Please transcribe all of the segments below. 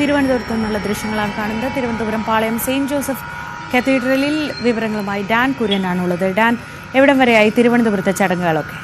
തിരുവനന്തപുരത്ത് നിന്നുള്ള ദൃശ്യങ്ങളാണ് കാണുന്നത്. തിരുവനന്തപുരം പാളയം സെയിന്റ് ജോസഫ് കത്തീഡ്രലിൽ വിവരങ്ങളുമായി ഡാൻ കുര്യനാണ് ഉള്ളത് ഡാൻ എവിടം വരെയായി തിരുവനന്തപുരത്തെ ചടങ്ങുകളൊക്കെ?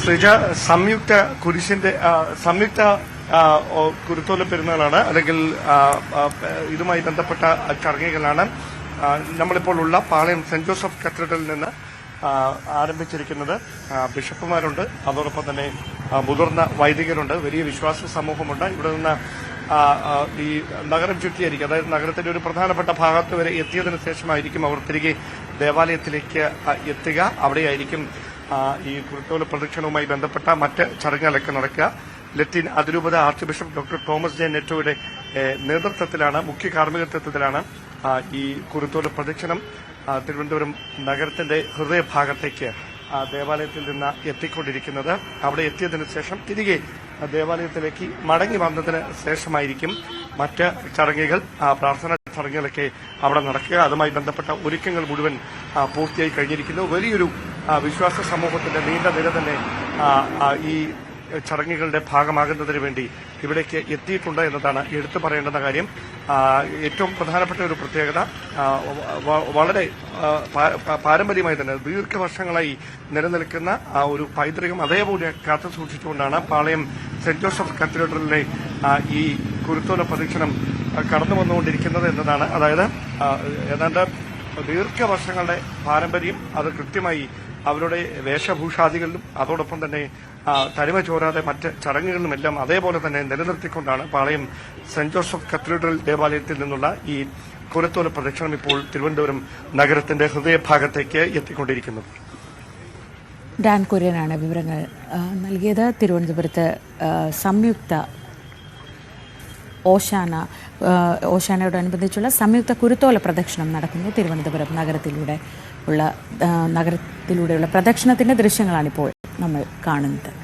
ശ്രീജ സംയുക്ത കുരിശിന്റെ സംയുക്ത കുരുത്തോല പെരുന്നാളാണ്. അല്ലെങ്കിൽ ഇതുമായി ബന്ധപ്പെട്ട ചടങ്ങുകളാണ്. നമ്മളിപ്പോൾ ഉള്ള പാളയം സെന്റ് ജോസഫ് കത്തീഡ്രലിൽ നിന്ന് ആരംഭിച്ചിരിക്കുന്നത് ബിഷപ്പുമാരുണ്ട്. അതോടൊപ്പം തന്നെ മുതിർന്ന വൈദികരുണ്ട്. വലിയ വിശ്വാസ സമൂഹമുണ്ട്. ഇവിടെ നിന്ന് ഈ നഗരം ചുറ്റിയായിരിക്കും അതായത് നഗരത്തിന്റെ ഒരു പ്രധാനപ്പെട്ട ഭാഗത്ത് വരെ എത്തിയതിനു ശേഷമായിരിക്കും അവർ തിരികെ ദേവാലയത്തിലേക്ക് എത്തുക. അവിടെയായിരിക്കും ഈ കുരുത്തോല പ്രദക്ഷിണവുമായി ബന്ധപ്പെട്ട മറ്റ് ചടങ്ങുകളൊക്കെ നടക്കുക. ലത്തീൻ അതിരൂപത archbishop doctor Thomas J നെറ്റോയുടെ നേതൃത്വത്തിലാണ് മുഖ്യ കാർമ്മികത്വത്തിലാണ് ഈ കുരുത്തോല പ്രദക്ഷിണം. തിരുവനന്തപുരം നഗരത്തിന്റെ ഹൃദയഭാഗത്തേക്ക് ദേവാലയത്തിൽ നിന്ന് എത്തിക്കൊണ്ടിരിക്കുന്നത്. അവിടെ എത്തിയതിനു ശേഷം തിരികെ ദേവാലയത്തിലേക്ക് മടങ്ങി വന്നതിന് ശേഷമായിരിക്കും മറ്റ് ചടങ്ങുകൾ. പ്രാർത്ഥന ചടങ്ങുകളൊക്കെ അവിടെ നടക്കുക. അതുമായി ബന്ധപ്പെട്ട ഒരുക്കങ്ങൾ മുഴുവൻ പൂർത്തിയായി കഴിഞ്ഞിരിക്കുന്നു. വലിയൊരു വിശ്വാസ സമൂഹത്തിന്റെ നീണ്ട നിര തന്നെ ഈ ചടങ്ങുകളുടെ ഭാഗമാകുന്നതിന് വേണ്ടി ഇവിടേക്ക് എത്തിയിട്ടുണ്ട് എന്നതാണ് എടുത്തു പറയേണ്ടുന്ന കാര്യം. ഏറ്റവും പ്രധാനപ്പെട്ട ഒരു പ്രത്യേകത വളരെ പാരമ്പര്യമായി തന്നെ ദീർഘവർഷങ്ങളായി നിലനിൽക്കുന്ന ആ ഒരു പൈതൃകം അതേപോലെ കാത്തു സൂക്ഷിച്ചുകൊണ്ടാണ് പാളയം സെന്റ് ജോസഫ് കത്തീഡ്രലിലെ ഈ കുരുത്തോല പ്രദക്ഷിണം കടന്നു വന്നുകൊണ്ടിരിക്കുന്നത് എന്നതാണ്. അതായത് ഏതാണ്ട് ദീർഘവർഷങ്ങളുടെ പാരമ്പര്യം അത് കൃത്യമായി അവരുടെ വേഷഭൂഷാദികളിലും അതോടൊപ്പം തന്നെ തനിമ ചോരാതെ മറ്റ് ചടങ്ങുകളിലുമെല്ലാം അതേപോലെ തന്നെ നിലനിർത്തിക്കൊണ്ടാണ് പാളയം സെന്റ് ജോസഫ് കത്തീഡ്രൽ ദേവാലയത്തിൽ നിന്നുള്ള ഈ കുരത്തോല പ്രദക്ഷിണം ഇപ്പോൾ തിരുവനന്തപുരം നഗരത്തിന്റെ ഹൃദയഭാഗത്തേക്ക് എത്തിക്കൊണ്ടിരിക്കുന്നത്. ഡാൻ കുര്യനാണ് വിവരങ്ങൾ നൽകിയത്. തിരുവനന്തപുരത്ത് സംയുക്ത ഓശാന ഓശാനയോടനുബന്ധിച്ചുള്ള സംയുക്ത കുരുത്തോല പ്രദക്ഷിണം നടക്കുന്നു തിരുവനന്തപുരം നഗരത്തിലൂടെ. ഉള്ള നഗരത്തിലൂടെയുള്ള പ്രദക്ഷിണത്തിന്റെ ദൃശ്യങ്ങളാണിപ്പോൾ നമ്മൾ കാണുന്നത്.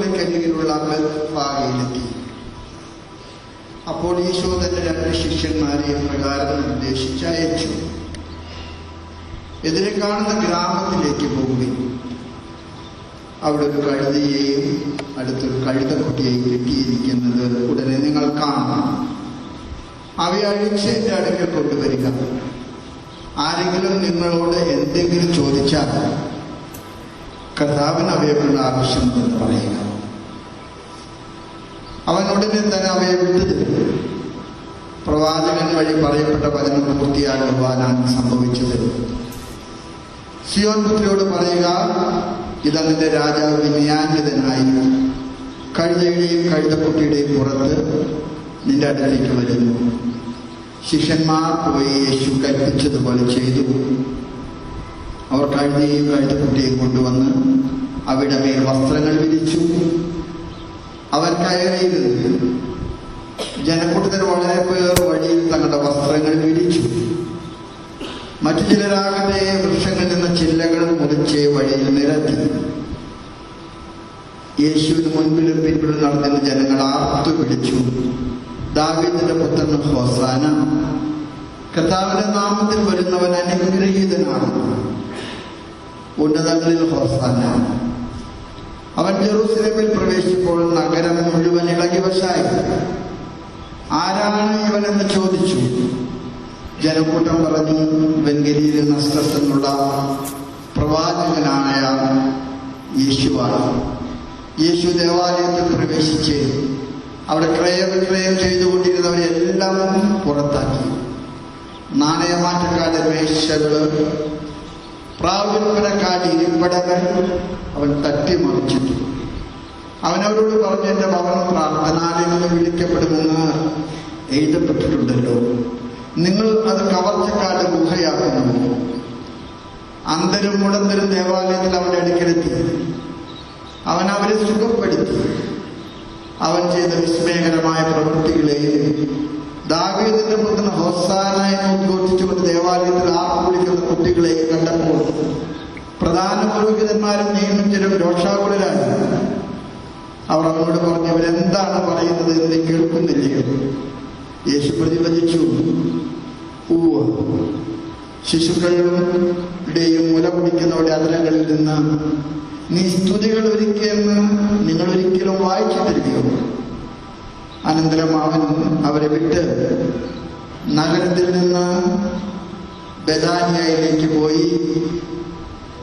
തോണിക്കരികിലുള്ള ബത്ഫാഗയിലെത്തി അപ്പോൾ ഈശോ തന്റെ രണ്ട് ശിഷ്യന്മാരെ പ്രകാരം നിർദ്ദേശിച്ച് അയച്ചു. എതിരെ കാണുന്ന ഗ്രാമത്തിലേക്ക് പോകുകയും അവിടെ ഒരു കഴുതയെയും അടുത്തൊരു കഴുതക്കുട്ടിയെയും കെട്ടിയിരിക്കുന്നത് ഉടനെ നിങ്ങൾ കാണാം അവയെ അഴിച്ച് എന്റെ അടുക്കൽ കൊണ്ടുവരിക. ആരെങ്കിലും നിങ്ങളോട് എന്തെങ്കിലും ചോദിച്ചാൽ കർത്താവിന് അവയെക്കുള്ള ആവശ്യമുണ്ടെന്ന് പറയുക. അവൻ ഉടനെ തന്നെ അവയെ വിട്ടുതരും പ്രവാചകൻ വഴി പറയപ്പെട്ട വചനം പൂർത്തിയാകുവാനാണ് സംഭവിച്ചത്. സിയോൻ പുത്രിയോട് പറയുക ഇതാ നിന്റെ രാജാവ് വിനയാന്വിതനായി കഴുതയുടെയും കഴുതക്കുട്ടിയുടെയും പുറത്ത് നിന്റെ അടുത്തേക്ക് വരുന്നു. ശിഷ്യന്മാർ പോയി യേശു കൽപ്പിച്ചതുപോലെ ചെയ്തു. അവർ കഴുതയും കഴുതക്കുട്ടിയെയും കൊണ്ടുവന്ന് അവിടെ മേൽ വസ്ത്രങ്ങൾ വിരിച്ചു. കയറിയിരുന്നു ജനക്കൂട്ടത്തിന് വളരെ പേർ വഴിയിൽ തങ്ങളുടെ വസ്ത്രങ്ങൾ വിരിച്ചു. മറ്റു ചിലരാകട്ടെ വൃക്ഷങ്ങളിൽ നിന്ന് ചില്ലകൾ മുറിച്ച് വഴിയിൽ നിരത്തി. യേശുവിന് മുൻപിലും പിൻപിലും നടന്നിരുന്ന ജനങ്ങൾ ആർത്തു പിടിച്ചു ദാവീദിന്റെ പുത്രൻ ഹോസാന കർത്താവിന്റെ നാമത്തിൽ വരുന്നവൻ അനുഗ്രഹീതനാണ്. ഉന്നതങ്ങളിൽ ഹോസാന അവൻ ജെറൂസലേമിൽ പ്രവേശിച്ചപ്പോൾ നഗരം മുഴുവൻ ഇളകിവശായി. ആരാണ് ഇവനെന്ന് ചോദിച്ചു. ജനക്കൂട്ടം പറഞ്ഞു വെങ്കലിയിൽ നഷ്ടത്തിനുള്ള പ്രവാചകനായ യേശുവാണ്. യേശു ദേവാലയത്തിൽ പ്രവേശിച്ച് അവിടെ ക്രയവിക്രയം ചെയ്തുകൊണ്ടിരുന്നവരെല്ലാം പുറത്താക്കി. നാണയമാറ്റക്കാരുടെ മേശകൾ പ്രാവിൽപ്പനക്കാട് ഇരിപ്പിടങ്ങൾ അവൻ തട്ടിമറിച്ചിട്ടു അവനവരോട് പറഞ്ഞു എന്റെ ഭവനം പ്രാർത്ഥനാലയമെന്ന് വിളിക്കപ്പെടുമെന്ന് എഴുതപ്പെട്ടിട്ടുണ്ടല്ലോ. നിങ്ങൾ അത് കവർച്ചക്കാട് ഗുഹയാക്കുന്നു. അന്തരും മുടന്തരും ദേവാലയത്തിൽ അവന്റെ അടുക്കലെത്തി. അവൻ അവരെ സുഖപ്പെടുത്തി. അവൻ ചെയ്ത വിസ്മയകരമായ പ്രവൃത്തികളെയും ദാവീദിന്റെ പുത്രൻ ഹോസാനായി ഉദ്ഘോഷിച്ചുകൊണ്ട് ദേവാലയത്തിൽ ആർപ്പ് വിളിക്കുന്ന കുട്ടികളെ കണ്ടപ്പോൾ പ്രധാന പുരോഹിതന്മാരും നിയമിച്ചരും രോഷാകുലരായി അവർ അവനോട് പറഞ്ഞു ഇവരെന്താണ് പറയുന്നത് എന്ന് കേൾക്കുന്നില്ല? കേൾക്കുന്നില്ലയോ യേശു പ്രതിവചിച്ചു പൂവ് ശിശുക്കളുടെയും മുല കുടിക്കുന്നവരുടെ അതിരകളിൽ നിന്ന് നീ സ്തുതികൾ ഒരുക്കിയെന്ന് നിങ്ങൾ ഒരിക്കലും വായിച്ചിട്ടില്ലയോ? അനന്തരം അവൻ അവരെ വിട്ട് നഗരത്തിൽ നിന്ന് ബദാനിയയിലേക്ക് പോയി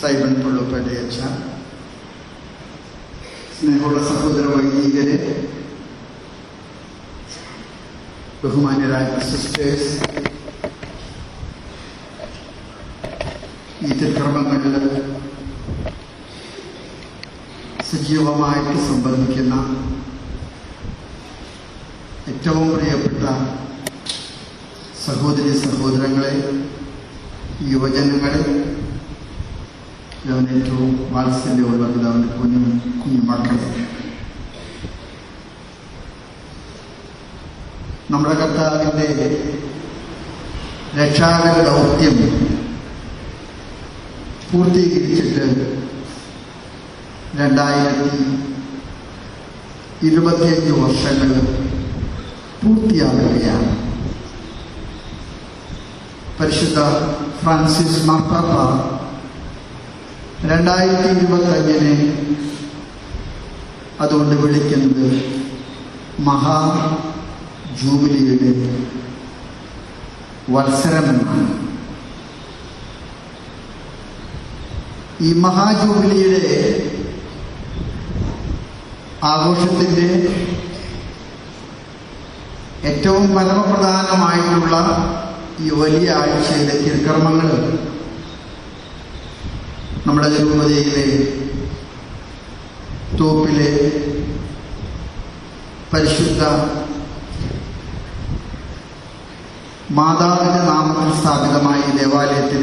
സൈബൺ പുള്ളുപ്പേട്ട അച്ഛ സ്നേഹമുള്ള സഹോദര വൈദികരെ ബഹുമാന്യരായ സിസ്റ്റേഴ്സ്. ഈ തിരുക്രമങ്ങളിൽ സജീവമായിട്ട് സംബന്ധിക്കുന്ന ഏറ്റവും പ്രിയപ്പെട്ട സഹോദരി സഹോദരങ്ങളെ യുവജനങ്ങളെ ഞാൻ ഏറ്റവും വാത്സല്യമുള്ള പിതാവിന്റെ കുഞ്ഞു മക്കളെ. നമ്മുടെ കർത്താവിന്റെ രക്ഷാകര ദൗത്യം പൂർത്തീകരിച്ചിട്ട് രണ്ടായിരത്തി ഇരുപത്തിയഞ്ച് വർഷങ്ങൾ പൂർത്തിയാകുകയാണ്. പരിശുദ്ധ ഫ്രാൻസിസ് മാർപ്പാപ്പ രണ്ടായിരത്തി ഇരുപത്തഞ്ചിനെ അതുകൊണ്ട് വിളിക്കുന്നത് മഹാ ജൂബിലിയുടെ വത്സരം ഈ മഹാജൂബിലിയുടെ ആഘോഷത്തിന്റെ ഏറ്റവും പരമപ്രധാനമായിട്ടുള്ള ഈ വലിയ ആഴ്ചയിലെ തിരുക്കർമ്മങ്ങൾ നമ്മുടെ രൂപതയിലെ തോപ്പിലെ പരിശുദ്ധ മാതാവിന്റെ നാമത്തിൽ സ്ഥാപിതമായ ദേവാലയത്തിൽ